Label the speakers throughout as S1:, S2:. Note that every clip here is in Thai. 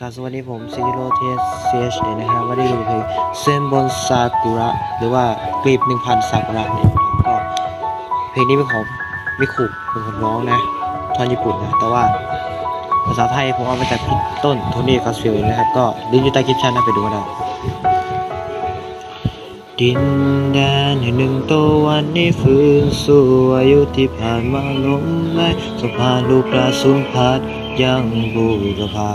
S1: กราบสวัสดีผมซิโรเทสเซชนะครับวันนี้ดูเพลงเส้นบนซากุระ หรือว่ากลีบหนึ่งพันซากุระเนี่ยนะก็เพลงนี้เป็นของมิคุเป็นคนร้องนะท่อนญี่ปุ่นนะแต่ว่าภาษาไทยผมเอามาจากพี่ต้นโทนี่ฟัสฟิลนะครับ ก็ลิงก์อยู่ใต้คลิปชั่นนะไปดูกันได้ดินแดนแห่งหนึ่งโตวันนี้ฟื้นสู่อายุที่ผ่านมาลมไล่สะพานลูกกระสุนพัด ยังบูรพา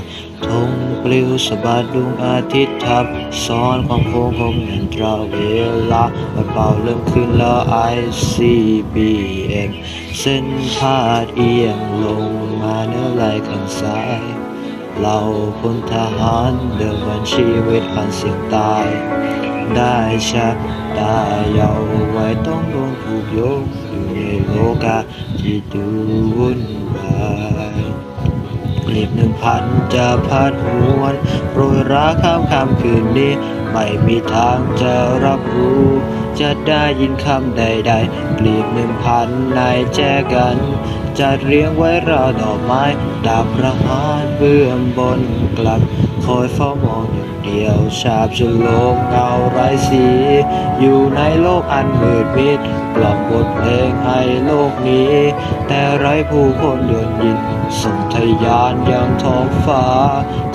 S1: ธงปลิวสะบัดดวงอาทิตย์ทับซ้อนความโค้งของนันตราเวลาบัดเป่าเริ่มขึ้นแล้ว ICBM เส้นพาดเอียงลงมาเนื้อไหลข้างซ้ายเราพลทหารเดิมวันชีวิตผ่านเสียงตาย ได้ชักได้เยาวไว้ต้องโดนผูกโยงอยู่ในโลกาที่ดูวุ่นวาย ลีบหนึ่งพันจะพัดหวนโปรยรักข้ามคำคืนนี้ ไม่มีทางจะรับรู้ จะได้ยินคำใดๆกลีบหนึ่งพันนายแจกัน จะเรียงไว้รอดอกไม้ดาบประหารเบื้องบนกลับคอยเฝ้ามองอย่าง เดียวชาบฉลมเงาไร้สี อยู่ในโลกอันมืดมิดกล่อมบทเพลงให้โลกนี้ แต่ไร้ผู้คนเดินยินส่งทยานยังท้องฟ้า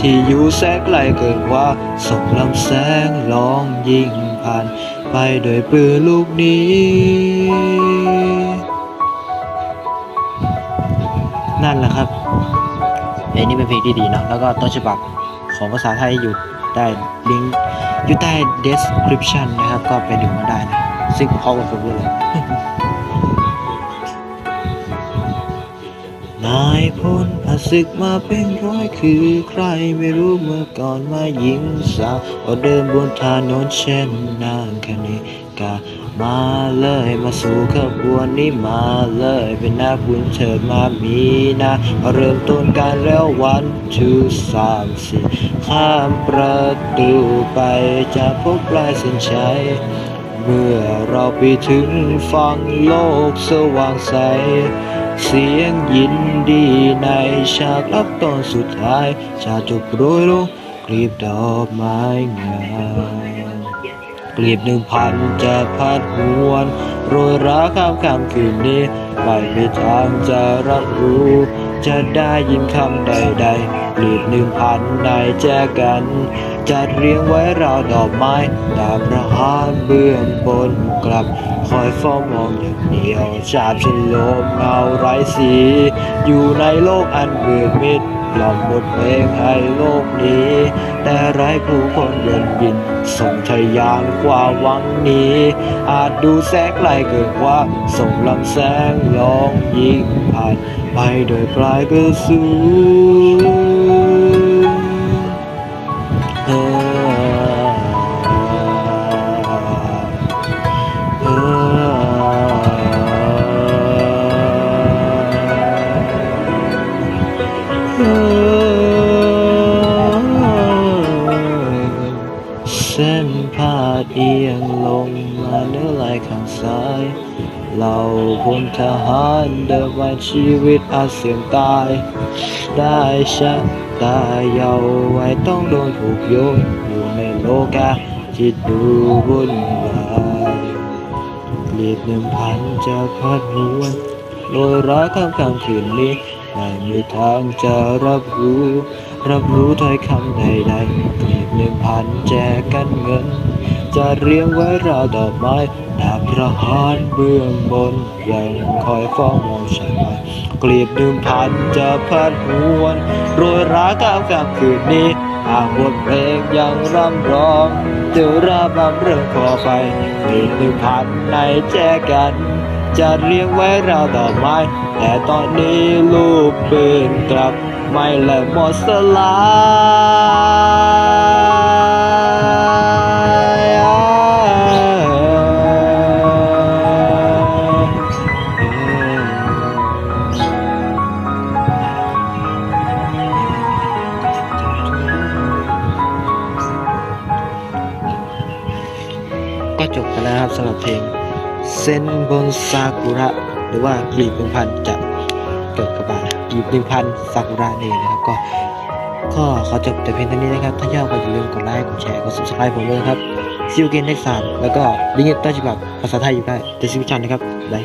S1: ที่อยู่แสนไกลเกินว่าส่งลำแสงลองยิงผ่าน ไปโดยปืนลูกนี้นั่นแหละครับเพลงนี้เป็นเพลงที่ดีเนาะแล้วก็ต้นฉบับของภาษาไทยอยู่ ใต้ลิงก์อยู่ใต้ description นะครับ ก็ไปดูมาได้นะ ซึ่งพอกับผมด้วยเลยนายพลผศึกมาเป็นร้อยคือใครไม่รู้เมื่อก่อนมายิงสาวอาเดินบนถนนเช่นนางคณิกา มาเลยมาสู่ขบวนนี้มาเลยเป็นนักบุญเชิญมามีนะมาเริ่มต้นการแล้ววันทูสามสี่ข้ามประตูไปจะพบปลายเส้นชัยเมื่อเราไปถึงฝั่งโลกสว่างใส เสียงยินดีในฉากรับตอนสุดท้าย ชาจบโรยลงกลีบดอกไม้งาม กลีบหนึ่งพันจะพัดหวนโรยราข้ามคำคืนนี้ ไม่มีทางจะรับรู้ จะได้ยินคำใดๆกลีบหนึ่งพันนายแจกัน จัดเรียงไว้ราวดอกไม้ตามระหารเบื้องบนกลับ คอยเฝ้ามองอย่างเดียวชาบฉลมเงาไร้สี อยู่ในโลกอันมืดมิดกล่อมบทเพลงให้โลกนี้ แต่ไร้ผู้คนเดินบิน ส่งทยานกว่าหวังนี้ อาจดูแสงไกลเกินกว่า ส่งลำแสงลองยิงผ่าน ไปโดยปลายกระสุน เอียงลงมาเนื้อไหลข้างซ้ายเราพลทหารเดิมวันชีวิตอาจเสี่ยงตาย ได้ชักตาเยาว์ไว้ต้องโดนผูกโยงอยู่ในโลกาที่ดูวุ่นวายเลียดหนึ่งพันจะพัดหวนโดยรักข้ามคำคืนนี้ไม่มีทางจะรับรู้ รับรู้ถ้อยคำใดๆเกลียดหนึ่งพันแจกกันเงิน จะเรียงไว้ราวดอกไม้ดาบระหารเบื้องบนยังคอยเฝ้ามองฉันไว้กลีบหนึ่งพันจะพัดหวนโรยราก้ามกลางคืนนี้หากบทเพลงยังร่ำร้องเจอราบำเรื่องขอไปกลีบหนึ่งพันในแจกัน จะเรียงไว้ราวดอกไม้ แต่ตอนนี้ลูกปืนกลับไม่และหมดสลาย จบไปแล้วครับสำหรับเพลงเซนบนซากุระหรือว่ากลีบหนึ่งพันจะเกิดกระบาดกลีบหนึ่งพันซากุระนี่นเองนะครับก็ก็ขอจบแต่เพียงเท่านี้นะครับ ถ้าชอบก็อย่าลืมกดไลค์กดแชร์กด subscribe ผมด้วยครับซิวเกนได้สามแล้วก็ลิงก์ต้นฉบับภาษาไทยอยู่ได้ description นะครับบาย